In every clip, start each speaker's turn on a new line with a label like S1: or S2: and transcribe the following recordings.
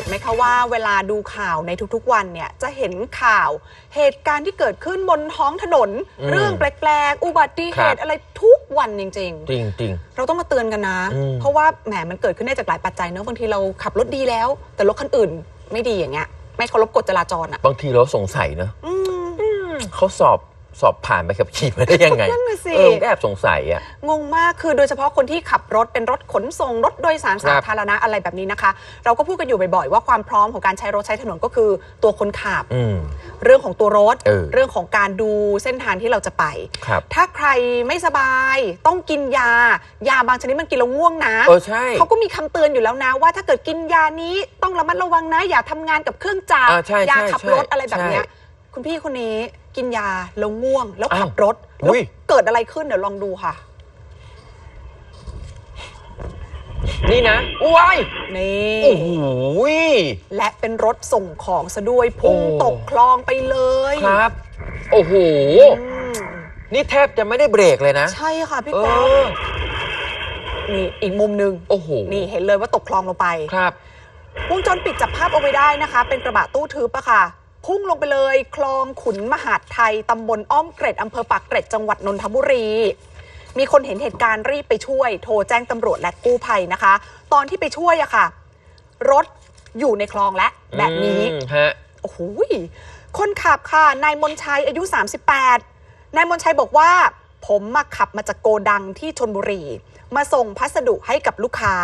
S1: ตไหมคะว่าเวลาดูข่าวในทุกๆวันเนี่ยจะเห็นข่าวเหตุการณ์ที่เกิดขึ้นบนท้องถนน
S2: อืม
S1: เรื่องแปลกๆ อุบัติเห
S2: ครั
S1: ตุ
S2: บ
S1: อะไรทุกวันจริง
S2: จริงจริง
S1: ๆ เราต้องมาเตือนกันนะ
S2: อืม
S1: เพราะว่าแหมมันเกิดขึ้นได้จากหลายปัจจัยเนอะบางทีเราขับรถดีแล้ว แต่รถคันอื่นไม่ดีอย่างเงี้ยไม่เคารพกฎจราจรอะ
S2: บางทีเราสงสัยเนอะ
S1: อืม
S2: เขาสอบ สอบผ่านไปขับขี่มาได้ยังไง
S1: นั่นน่ะสิ
S2: เออก็แอบสงสัยอะ
S1: งงมากคือโดยเฉพาะคนที่ขับรถเป็นรถขนส่งรถโดยสาร
S2: ครั
S1: สา
S2: บ
S1: ธารณะอะไรแบบนี้นะคะ เราก็พูดกันอยู่บ่อยๆ ว่าความพร้อมของการใช้รถใช้ถนนก็คือตัวคนขับ
S2: อืม
S1: เรื่องของตัวรถ
S2: เออ
S1: เรื่องของการดูเส้นทางที่เราจะไป
S2: ครับ
S1: ถ้าใครไม่สบายต้องกินยา ยาบางชนิดมันกินแล้วง่วงนะ
S2: เออใช่
S1: เขาก็มีคำเตือนอยู่แล้วนะ ว่าถ้าเกิดกินยานี้ต้องระมัดระวังนะ อย่าทำงานกับเครื่องจักร
S2: อ่าใช่
S1: ยา
S2: ใช่
S1: ขับ
S2: ใช่
S1: รถอะไรแบบเนี้ย
S2: ใช่
S1: คุณพี่คนนี้กินยาแล้วง่วง แล้ว
S2: อ้าว
S1: ขับรถแล้ว
S2: อุ้ย
S1: เกิดอะไรขึ้นเดี๋ยวลองดูค่ะ
S2: นี่นะว้าย
S1: นี่
S2: โอ้โห
S1: และเป็นรถส่งของซะด้วยพุ่ง
S2: โอ้
S1: ตกคลองไปเลย
S2: ครับ โอ้โห
S1: อืม
S2: นี่แทบจะไม่ได้เบรกเลยนะ
S1: ใช่ค่ะพี่
S2: เอ
S1: แป๊
S2: อ
S1: บนี่อีกมุมหนึ่ง
S2: โอ้โห
S1: นี่เห็นเลยว่าตกคลองลงไป
S2: ครับ
S1: วงจรปิดจับภาพเอาไว้ได้นะคะ เป็นกระบะตู้ทึบอะค่ะ พุ่งลงไปเลยคลองขุนมหาดไทยตำบลอ้อมเกร็ดอำเภอปากเกร็ดจังหวัดนนทบุรี มีคนเห็นเหตุการณ์รีบไปช่วย โทรแจ้งตำรวจและกู้ภัยนะคะ ตอนที่ไปช่วยอะค่ะ รถอยู่ในคลองและแบบนี้
S2: อืมฮะ
S1: โอ้โหยคนขับค่ะ นายมนชัยอายุ 38 นายมนชัยบอกว่า ผมมาขับมาจากโกดังที่ชนบุรี มาส่งพัสดุให้กับลูกค้า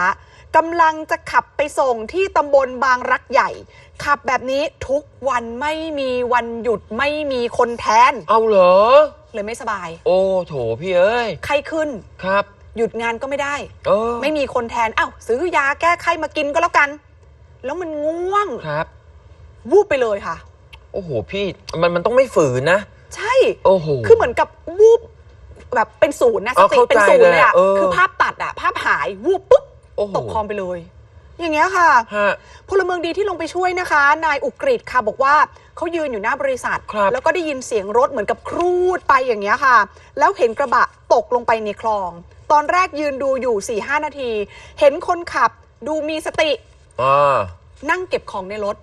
S1: กำลังจะขับไปส่งที่ตำบลบางรักใหญ่ ขับแบบนี้ทุกวันไม่มีวันหยุดไม่มีคนแทน
S2: เอาเหรอ
S1: เลยไม่สบาย
S2: โอ้โถพี่เอ้ย
S1: ไข้ขึ้น
S2: ครับ
S1: หยุดงานก็ไม่ได้
S2: เออ
S1: ไม่มีคนแทนอ้าวซื้อยาแก้ไข้มากินก็แล้วกัน แล้วมันง่วง
S2: ครับ
S1: วูบไปเลยค่ะ
S2: โอ้โหพี่มันมันต้องไม่ฝืนนะ
S1: ใช่
S2: โอ้โห
S1: คือเหมือนกับวูบแบบเป็นศูนย์นะส
S2: เออ
S1: ติ
S2: เข้าใจ
S1: เป็นศูนย์เลยอะ
S2: เลยอะเออ
S1: คือภาพตัดอะภาพหายวูบปุ๊บ
S2: โอ้โห
S1: ตกคลองไปเลย อย่างเงี้ยค่ะ
S2: ฮะ
S1: พลเมืองดีที่ลงไปช่วยนะคะ นายอุกฤษค่ะบอกว่าเขายืนอยู่หน้าบริษัท
S2: ครับ
S1: แล้วก็ได้ยินเสียงรถเหมือนกับครูดไปอย่างเงี้ยค่ะ แล้วเห็นกระบะตกลงไปในคลอง ตอนแรกยืนดูอยู่4ี่ห้านาที เห็นคนขับดูมีสติ
S2: อ่า
S1: นั่งเก็บของในรถ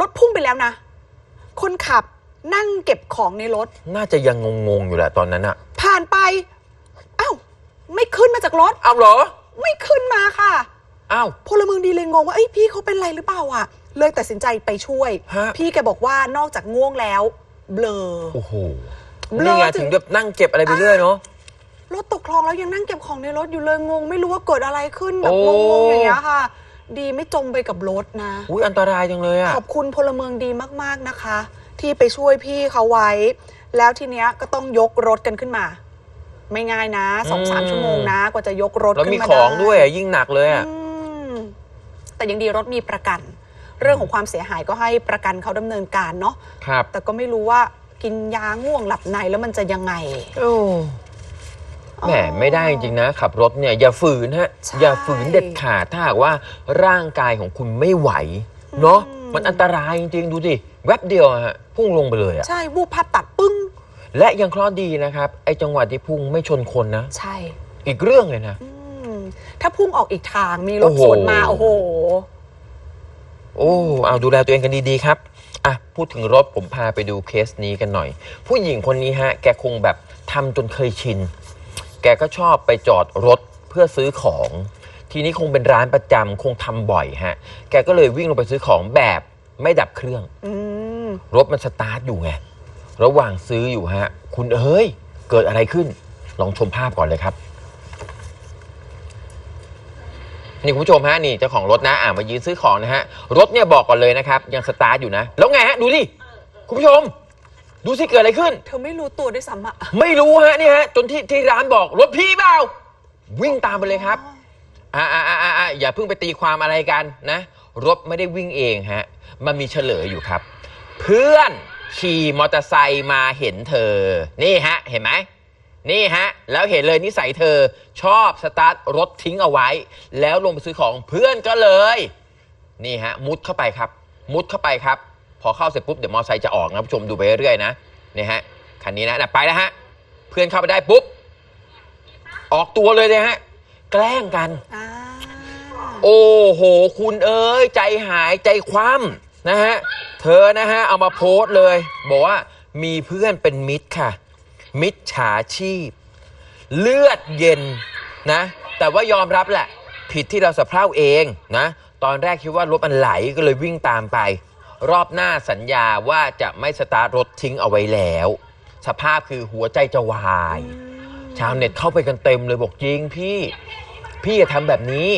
S1: รถพุ่งไปแล้วนะ คนขับนั่งเก็บของในรถ
S2: น่าจะยังงงๆอยู่แหละตอนนั้นอะ
S1: ผ่านไปอ้าวไม่ขึ้นมาจากรถ
S2: เอาเหรอ
S1: ไม่ขึ้นมาค่ะ
S2: อ้าว
S1: พลเมืองดีเลยงงว่าเอ้ยพี่เขาเป็นไรหรือเปล่าอะ เลยตัดสินใจไปช่วย
S2: ฮะ
S1: พี่แกบอกว่านอกจากง่วงแล้ว เบลอ
S2: โอ้โห
S1: เบลอ
S2: นี่ไง
S1: ถึ
S2: ถึ
S1: ง
S2: ง แบบนั่งเก็บอะไรไปเรื่อยเนาะ
S1: รถตกคลองแล้วยังนั่งเก็บของในรถอยู่เลยงง ไม่รู้ว่าเกิดอะไรขึ้นแบบ
S2: โอ้
S1: งงๆอย่างเงี้ยค่ะ ดีไม่จมไปกับรถนะ
S2: อุ้ยอันตรายจังเลยอะ
S1: ขอบคุณพลเมืองดีมาก ๆ นะคะ ที่ไปช่วยพี่เขาไว้ แล้วทีเนี้ยก็ต้องยกรถกันขึ้นมา ไม่ง่ายนะสองสามชั่วโมงนะ กว่าจะยกรถ
S2: แล้ว
S1: ขึ้น
S2: มี
S1: มา
S2: ของ
S1: ได้
S2: วยอะยิ่งหนักเลยอะ
S1: อืมแต่ยังดีรถมีประกัน เรื่องของความเสียหายก็ให้ประกันเขาดำเนินการเนาะ
S2: ครับ
S1: แต่ก็ไม่รู้ว่ากินยาง่วงหลับในแล้วมันจะยังไง
S2: โอ้แหมไม่ได้จริงๆนะ ขับรถเนี่ยอย่าฝืนฮะ
S1: ใช่
S2: อย่าฝืนเด็ดขาดถ้าหากว่าร่างกายของคุณไม่ไหว เนาะ
S1: อืม
S2: มันอันตรายจริงๆ ดูดิแวบเดียวอะฮะพุ่งลงไปเลยอะ
S1: ใช่วูบพัดตัดปึ้ง
S2: และยังเคราะห์ดีนะครับ ไอ้จังหวะที่พุ่งไม่ชนคนนะ
S1: ใช่
S2: อีกเรื่องเลยนะ
S1: อืม ถ้าพุ่งออกอีกทางมีรถ
S2: โอ้โห
S1: สวนมา โอ้โห
S2: โอ้เอาดูแลตัวเองกันดี ๆ ครับ อะ พูดถึงรถผมพาไปดูเคสนี้กันหน่อย ผู้หญิงคนนี้ฮะ แกคงแบบทำจนเคยชิน แกก็ชอบไปจอดรถเพื่อซื้อของ ทีนี้คงเป็นร้านประจำคงทำบ่อยฮะ แกก็เลยวิ่งลงไปซื้อของแบบไม่ดับเครื่อง
S1: อืม
S2: รถมันสตาร์ทอยู่ไง ระหว่างซื้ออยู่ฮะ คุณเอ้ย เกิดอะไรขึ้น ลองชมภาพก่อนเลยครับ นี่คุณผู้ชมฮะนี่เจ้าของรถนะ อ่ามายืนซื้อของนะฮะ รถเนี่ยบอกก่อนเลยนะครับ ยังสตาร์ทอยู่นะ แล้วไงฮะ ดูดิคุณผู้ชม ดูสิเกิดอะไรขึ้น
S1: เธอไม่รู้ตัวด้วยซ้ำอะ
S2: ไม่รู้ฮะนี่ฮะ จนที่ที่ร้านบอกรถพี่เปล่าวิ่งตามไปเลยครับอ่าอ่าอ่าอ่าอย่าเพิ่งไปตีความอะไรกันนะ รถไม่ได้วิ่งเองฮะ มันมีเฉลยอยู่ครับ เพื่อน ขี่มอเตอร์ไซค์มาเห็นเธอ นี่ฮะ เห็นไหม นี่ฮะ แล้วเห็นเลยนิสัยเธอชอบสตาร์ทรถทิ้งเอาไว้ แล้วลงไปซื้อของเพื่อนก็เลย นี่ฮะ มุดเข้าไปครับ มุดเข้าไปครับ พอเข้าเสร็จปุ๊บเดี๋ยวมอเตอร์ไซค์จะออกนะผู้ชมดูไปเรื่อยๆนะนี่ฮะคันนี้นะนะไปแล้วฮะ เพื่อนเข้าไปได้ปุ๊บ ออกตัวเลยเลยฮะ แกล้งกัน
S1: อ่า
S2: โอ้โห คุณเอ้ย ใจหายใจคว่ำ นะฮะ เธอนะฮะ เอามาโพสต์เลย บอกว่ามีเพื่อนเป็นมิตรค่ะ มิจฉาชีพ เลือดเย็นนะ แต่ว่ายอมรับแหละ ผิดที่เราสะเพร่าเองนะ ตอนแรกคิดว่ารถมันไหลก็เลยวิ่งตามไป รอบหน้าสัญญาว่าจะไม่สตาร์ทรถทิ้งเอาไว้แล้ว สภาพคือหัวใจจะวาย ชาวเน็ตเข้าไปกันเต็มเลยบอกจริงพี่ พี่อย่าทำแบบนี้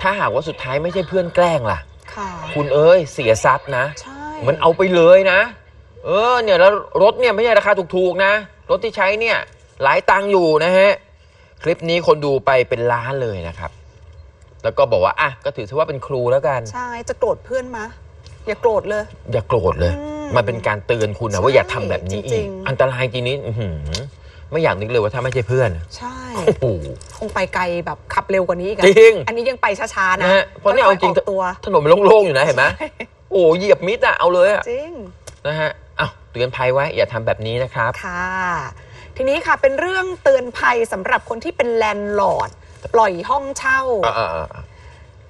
S2: ถ้าหากว่าสุดท้ายไม่ใช่เพื่อนแกล้งล่ะ
S1: ค่ะ
S2: คุณเอ้ยเสียทรัพย์นะ
S1: ใช่
S2: มันเอาไปเลยนะ เออเนี่ยแล้วรถเนี่ยไม่ใช่ราคาถูกๆนะ รถที่ใช้เนี่ยหลายตังค์อยู่นะฮะ คลิปนี้คนดูไปเป็นล้านเลยนะครับ แล้วก็บอกว่าอะก็ถือซะว่าเป็นครูแล้วกัน
S1: ใช่ จะโกรธเพื่อนมะ อย่าโกรธเลย
S2: อย่าโกรธเลย
S1: อืม
S2: มันเป็นการเตือนคุณนะว่า
S1: ใช่
S2: อย่าทำแบบนี้
S1: จ
S2: อี
S1: ริ
S2: ก
S1: งๆ
S2: อันตรายจริงนี้อื้อหือ ไม่อยากนึกเลยว่าถ้าไม่ใช่เพื่อน
S1: ใช่
S2: โอ้โห
S1: คงไปไกลแบบขับเร็วกว่านี้อีกอะ
S2: จริง
S1: อันนี้ยังไปช้าๆนะ
S2: นะฮะเพราะเนี่ยเอาจริง
S1: ค่ยๆกตัว
S2: ถนนมันโล่งๆอยู่นะเห็นไหมโอ้เหยียบมิดอะเอาเลยอะ
S1: จริง
S2: นะฮะอ้าวเตือนภัยไว้อย่าทำแบบนี้นะครับ
S1: ค่ะ ทีนี้ค่ะเป็นเรื่องเตือนภัยสำหรับคนที่เป็นแลนด์ลอร์ดปล่อยห้องเช่า
S2: อ่าอ่าอ่า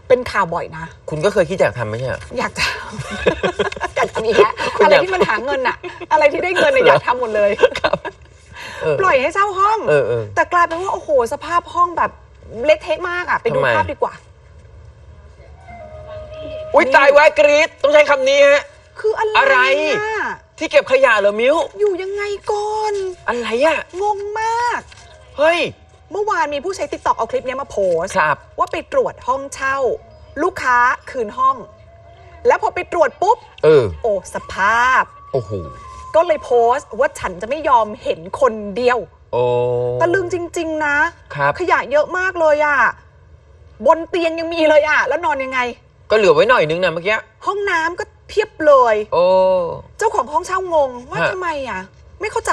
S1: เป็นข่าวบ่อยนะ
S2: คุณก็เคยคิดอยากทำไหมเนี่ย
S1: อยากทำอยากทำอีกแล้ว
S2: คุณ
S1: อะไร
S2: อยาก
S1: ที่มันหาเงินอะอะไรที่ได้เงินเนี่ยอยากทำหมดเลย
S2: เออ
S1: ปล่อยให้เช่าห้อง
S2: เออเออ
S1: แต่กลายเป็นว่า โอ้โห สภาพห้องแบบเละเทะมากอะไปดู
S2: ทำไม
S1: ภาพดีกว่า
S2: อุ้ยตายไว้กรีดต้องใช้คำนี้ฮะ
S1: คืออะไร
S2: อะไร
S1: อะ
S2: ที่เก็บขยะเหรอมิ้ว
S1: อยู่ยังไงก่อน
S2: อะไรอะ
S1: งงมาก
S2: เฮ้ย
S1: เมื่อวานมีผู้ใช้ติ๊กต็อกเอาคลิปเนี้ยมาโพสต์
S2: ครับ
S1: ว่าไปตรวจห้องเช่า ลูกค้าคืนห้อง แล้วพอไปตรวจปุ๊บ
S2: เออ
S1: โอ้ สภาพ
S2: โอ้โห
S1: ก็เลยโพสต์ว่าฉันจะไม่ยอมเห็นคนเดียว
S2: โอ้
S1: ตะลึงจริง ๆ นะ
S2: ครับ
S1: ขยะเยอะมากเลยอะบนเตียงยังมีเลยอะแล้วนอนยังไง
S2: ก็เหลือไว้หน่อยนึงนะเมื่อกี้
S1: ห้องน้ำก็เพียบเลย
S2: โอ้
S1: เจ้าของห้องเช่างงว่า
S2: ฮะ
S1: ทำไมอะไม่เข้าใจ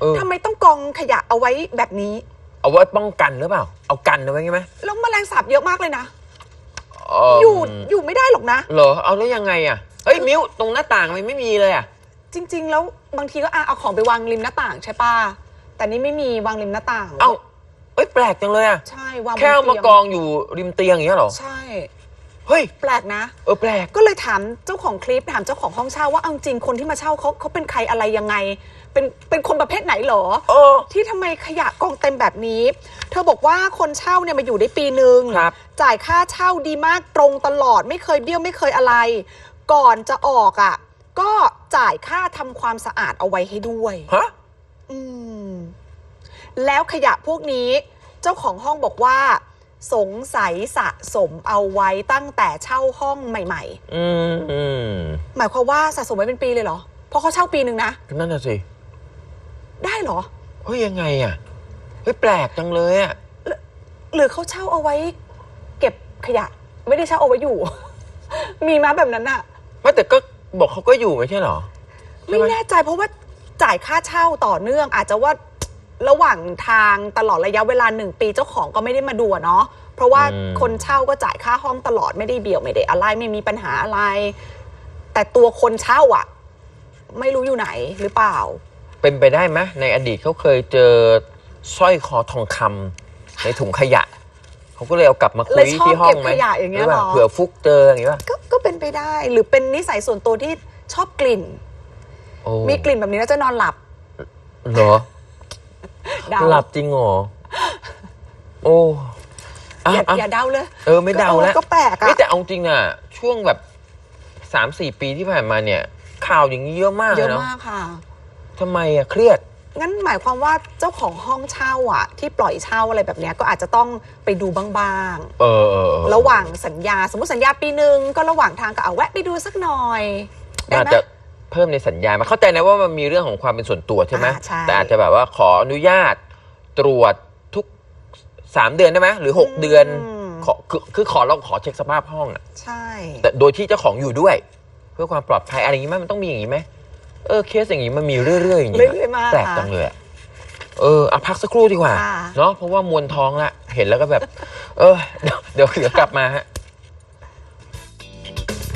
S2: เออ
S1: ทำไมต้องกองขยะเอาไว้แบบนี้
S2: เอาไว้ป้องกันหรือเปล่า เอากันเอาไว้ไงไหม
S1: แล้วแมลงสาบเยอะมากเลยนะ
S2: เอิ่ม
S1: อยู่อยู่ไม่ได้หรอกนะ
S2: เหรอ เอาแล้วยังไงอะเฮ้ย มิ้วตรงหน้าต่างมันไม่มีเลยอะ
S1: จริง ๆ แล้วบางทีก็อะเอาของไปวางริมหน้าต่างใช่ป่ะแต่นี่ไม่มีวางริมหน้าต่าง
S2: เอ้าเอ้ยแปลกจังเลยอะ
S1: ใช่วางบน
S2: แค่เอามา
S1: เตีย
S2: กองอยู่ริมเตียงอย่างเงี้ยเหรอ
S1: ใช่
S2: เฮ้ย
S1: แปลกนะ
S2: เออแปลก
S1: ก็เลยถามเจ้าของคลิปถามเจ้าของห้องเช่าว่าเอาจริงคนที่มาเช่าเขาเขาเป็นใครอะไรยังไง เป็นเป็นคนประเภทไหนเหรอ
S2: เออ
S1: ที่ทำไมขยะกองเต็มแบบนี้ เธอบอกว่าคนเช่าเนี่ยมาอยู่ได้ปีหนึ่ง
S2: ครับ
S1: จ่ายค่าเช่าดีมากตรงตลอดไม่เคยเบี้ยวไม่เคยอะไร ก่อนจะออกอะ ก็จ่ายค่าทำความสะอาดเอาไว้ให้ด้วย
S2: ฮะ
S1: อืมแล้วขยะพวกนี้เจ้าของห้องบอกว่า สงสัยสะสมเอาไว้ตั้งแต่เช่าห้องใหม่
S2: อืมอืม
S1: ๆ หมายความว่าสะสมไว้เป็นปีเลยเหรอ เพราะเขาเช่าปีหนึ่งนะ
S2: นั่นน่ะสิ
S1: ได้เหรอ
S2: เฮ้ยยังไงอะเฮ้ยแปลกจังเลยอะ
S1: หรือเขาเช่าเอาไว้ เก็บขยะ ไม่ได้เช่าเอาไว้อยู่ มีมาแบบนั้นอะ
S2: ไม่แต่ก็ บอกเขาก็อยู่ไม่ใช่เหรอใช่
S1: ไม่
S2: ไหม
S1: แน่ใจเพราะว่าจ่ายค่าเช่าต่อเนื่อง อาจจะว่าระหว่างทางตลอดระยะเวลาหนึ่งปีเจ้าของก็ไม่ได้มาดูอะเนาะเพราะว่าคนเช่าก็จ่ายค่าห้องตลอดไม่ได้เบี่ยวไม่ได้อะไรไม่มีปัญหาอะไร แต่ตัวคนเช่าอะไม่รู้อยู่ไหนหรือเปล่า
S2: เป็นไปได้ไหมในอดีตเขาเคยเจอสร้อยคอทองคำในถุงขยะ เขาก็เลยเอากลับมาคุ
S1: เลยยชอบ
S2: ที่ห้องไหม
S1: เก็บขยะอย่างเงี้ย
S2: รืปล่
S1: เหรอ
S2: เผื่อฟุกเจออย่างงี้ป่ะ
S1: ก็ก็เป็นไปได้หรือเป็นนิสัยส่วนตัวที่ชอบกลิ่น
S2: โอ้
S1: มีกลิ่นแบบนี้แล้วจะนอนหลับ
S2: เหรอ
S1: เดา
S2: หลับจริงเหรอ โอ้อะ
S1: อย่า
S2: อะ
S1: อย่าเดาเลย
S2: เออ ไม่เดาแล้ว
S1: ก็แปลก
S2: เอ้ย
S1: อะ
S2: แต่เอาจริงน่ะ ช่วงแบบสามสี่ปีที่ผ่านมาเนี่ย ข่าวอย่างนี้เยอะมาก
S1: เย
S2: เลย
S1: อะ
S2: เนาะ
S1: มากค่ะ
S2: ทำไมอะเครียด
S1: งั้นหมายความว่าเจ้าของห้องเช่าอะ ที่ปล่อยเช่าอะไรแบบเนี้ยก็อาจจะต้องไปดูบ้าง
S2: เออเออเออ
S1: ๆ ระหว่างสัญญา สมมติสัญญาปีหนึ่งก็ระหว่างทางก็เอาแวะไปดูสักหน่อยได้
S2: อาจ
S1: ไหม
S2: จะเพิ่มในสัญญามาเข้าใจนะว่ามันมีเรื่องของความเป็นส่วนตัวใช่ไหม
S1: อ่าใช่
S2: แต่อาจจะแบบว่าขออนุญาตตรวจทุกสามเดือนได้ไหมหรือหกเดือนขอคือคือขอเราขอเช็คสภาพห้องอะ
S1: ใช่
S2: แต่โดยที่เจ้าของอยู่ด้วย เพื่อความปลอดภัยอะไรอย่างงี้ไหมมันต้องมีอย่างงี้ไหม เออเคสอย่างงี้มันมีเรื่อยๆอย่างงี้
S1: เรื่อยๆมาก
S2: แปลก
S1: ค่ะ
S2: จังเลยอะเออเอาพักสักครู่ดีกว่า
S1: ค่ะ
S2: เนาะเพราะว่ามวนท้องละเห็นแล้วก็แบบ เออเดี๋ยวเดี๋ยวเดี๋ยวกลับมาฮะ